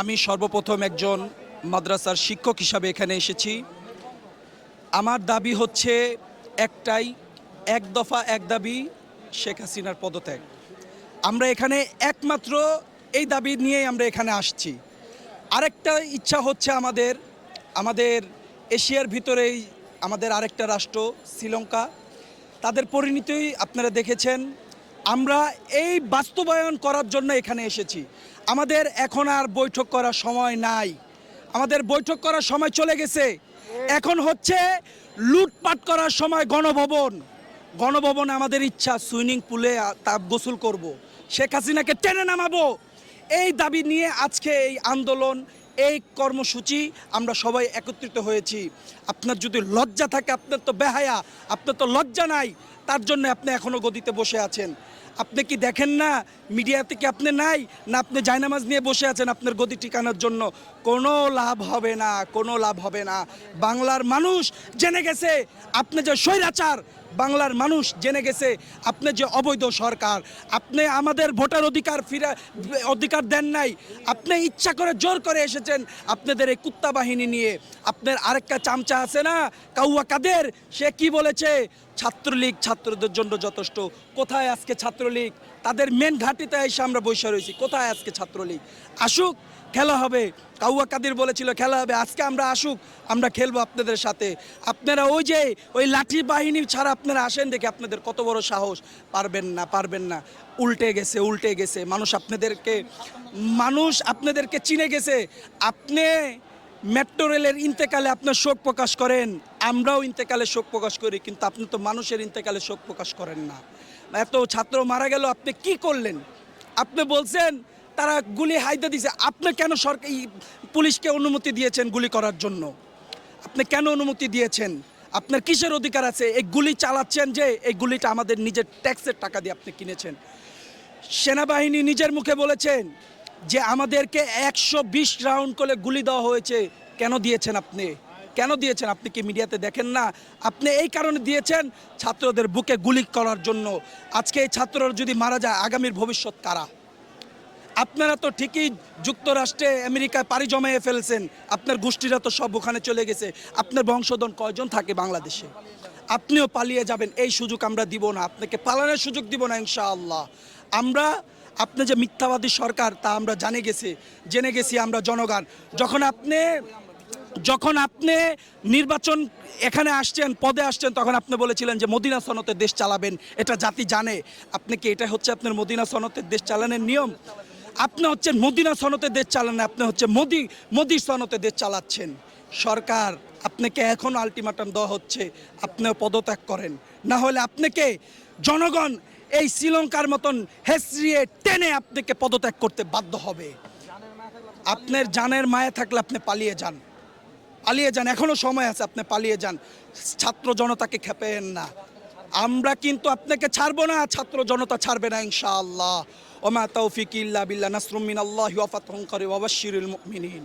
আমি সর্বপ্রথম একজন মাদ্রাসার শিক্ষক হিসাবে এখানে এসেছি। আমার দাবি হচ্ছে একটাই, এক দফা এক দাবি, শেখ হাসিনার পদত্যাগ। আমরা এখানে একমাত্র এই দাবি নিয়েই আমরা এখানে আসছি। আরেকটা ইচ্ছা হচ্ছে আমাদের আমাদের এশিয়ার ভিতরেই আমাদের আরেকটা রাষ্ট্র, শ্রীলঙ্কা। তাদের পরিণতি আপনারা দেখেছেন আমরা এই বাস্তবায়ন করার জন্য এখানে এসেছি। আমাদের এখন আর বৈঠক করার সময় নাই। আমাদের বৈঠক করার সময় চলে গেছে। এখন হচ্ছে লুটপাট করার সময় গণভবন। গণভবনে আমাদের ইচ্ছা সুইমিং পুলে তা গোসল করব। শেখ হাসিনাকে টেনে নামাবো। এই দাবি নিয়ে আজকে এই আন্দোলন, এই কর্মসূচি আমরা সবাই একত্রিত হয়েছি। আপনার যদি লজ্জা থাকে, আপনার তো বেহায়া, আপনার তো লজ্জা নাই। তার জন্য আপনি এখনও গদিতে বসে আছেন। আপনি কি দেখেন না মিডিয়াতে কি আপনি নাই? না আপনি জায়নামাজ নিয়ে বসে আছেন আপনার গদি ঠিকানোর জন্য? কোনো লাভ হবে না, কোনো লাভ হবে না। বাংলার মানুষ জেনে গেছে আপনি যে স্বৈরাচার, বাংলার মানুষ জেনে গেছে আপনি যে অবৈধ সরকার। আপনি আমাদের ভোটার অধিকার ফিরা, অধিকার দেন নাই। আপনি ইচ্ছা করে জোর করে এসেছেন আপনাদের এই কুত্তা বাহিনী নিয়ে। আপনার আরেকটা চামচা আছে না? কাউয়া কাদের? সে কি বলেছে? ছাত্রলীগ ছাত্রদের জন্য যথেষ্ট। কোথায় আজকে ছাত্রলীগ? তাদের মেন ঘাটিতে এসে আমরা বসে রয়েছি। কোথায় আজকে ছাত্রলীগ? আসুক, খেলা হবে। কাউয়া কাদির বলেছিল, খেলা হবে। আজকে আমরা আসুক, আমরা খেলব আপনাদের সাথে। আপনারা ওই যে, ওই লাঠি বাহিনী ছাড়া আপনারা আসেন দেখে আপনাদের কত বড় সাহস। পারবেন না পারবেন না। উল্টে গেছে উল্টে গেছে। মানুষ আপনাদেরকে মানুষ আপনাদেরকে চিনে গেছে। আপনি মেট্রো রেলের ইন্তেকালে আপনার শোক প্রকাশ করেন। আমরাও ইন্তেকালে শোক প্রকাশ করি, কিন্তু আপনি তো মানুষের ইন্তেকালে শোক প্রকাশ করেন না। এত ছাত্র মারা গেল, আপনি কি করলেন? আপনি বলছেন, তারা গুলি হাইতে দিছে, আপনি কেন সরকার পুলিশকে অনুমতি দিয়েছেন গুলি করার জন্য? আপনি কেন অনুমতি দিয়েছেন? আপনার কিসের অধিকার আছে? এই গুলি চালাচ্ছেন যে, এই গুলিটা আমাদের নিজের ট্যাক্সের টাকা দিয়ে আপনি কিনেছেন। সেনাবাহিনী নিজের মুখে বলেছেন যে, আমাদেরকে একশো বিশ রাউন্ড করে গুলি দেওয়া হয়েছে। কেন দিয়েছেন আপনি? কেন দিয়েছেন? আপনি কি মিডিয়াতে দেখেন না? আপনি এই কারণে দিয়েছেন ছাত্রদের বুকে গুলি করার জন্য। আজকে এই ছাত্ররা যদি মারা যায়, আগামীর ভবিষ্যৎ কারা? আপনারা তো ঠিকই যুক্তরাষ্ট্রে আমেরিকায় পাড়ি জমাইয়ে ফেলছেন। আপনার গোষ্ঠীরা তো সব ওখানে চলে গেছে। আপনার বংশধন কয়জন থাকে বাংলাদেশে? আপনিও পালিয়ে যাবেন। এই সুযোগ আমরা দিব না। আপনাকে পালানোর সুযোগ দিব না, ইনশাআল্লাহ। আমরা, আপনি যে মিথ্যাবাদী সরকার, তা আমরা জানে গেছি, জেনে গেছি আমরা জনগণ। যখন আপনি যখন আপনি নির্বাচন এখানে আসছেন, পদে আসছেন, তখন আপনি বলেছিলেন যে মদিনা সনতে দেশ চালাবেন, এটা জাতি জানে। আপনি কি এটা হচ্ছে আপনার মদিনা সনতের দেশ চালানোর নিয়ম? আপনি হচ্ছেন মদিনা সনতে দেশ চালান, আপনি হচ্ছে মোদি মোদি সনতে দেশ চালাচ্ছেন। সরকার, আপনাকে এখন আলটিমেটাম দেওয়া হচ্ছে, আপনিও পদত্যাগ করেন। না হলে আপনাকে জনগণ এই শ্রীলঙ্কার মতন হেসরিয়ে টেনে আপনাকে পদত্যাগ করতে বাধ্য হবে। আপনার জানের মায়া থাকলে আপনি পালিয়ে যান। পালিয়ে যান, এখনও সময় আছে, আপনি পালিয়ে যান। ছাত্র জনতাকে খেপেন না। আমরা কিন্তু আপনাকে ছাড়বো না, ছাত্র জনতা ছাড়বে না, ইনশাআল্লাহ। ওমা তৌফিক ইল্লা বিল্লা নাসরুম মিনাল্লাহি ওয়া ফাতহুন করিম, ওয়া বাশশিরিল মুমিনিন।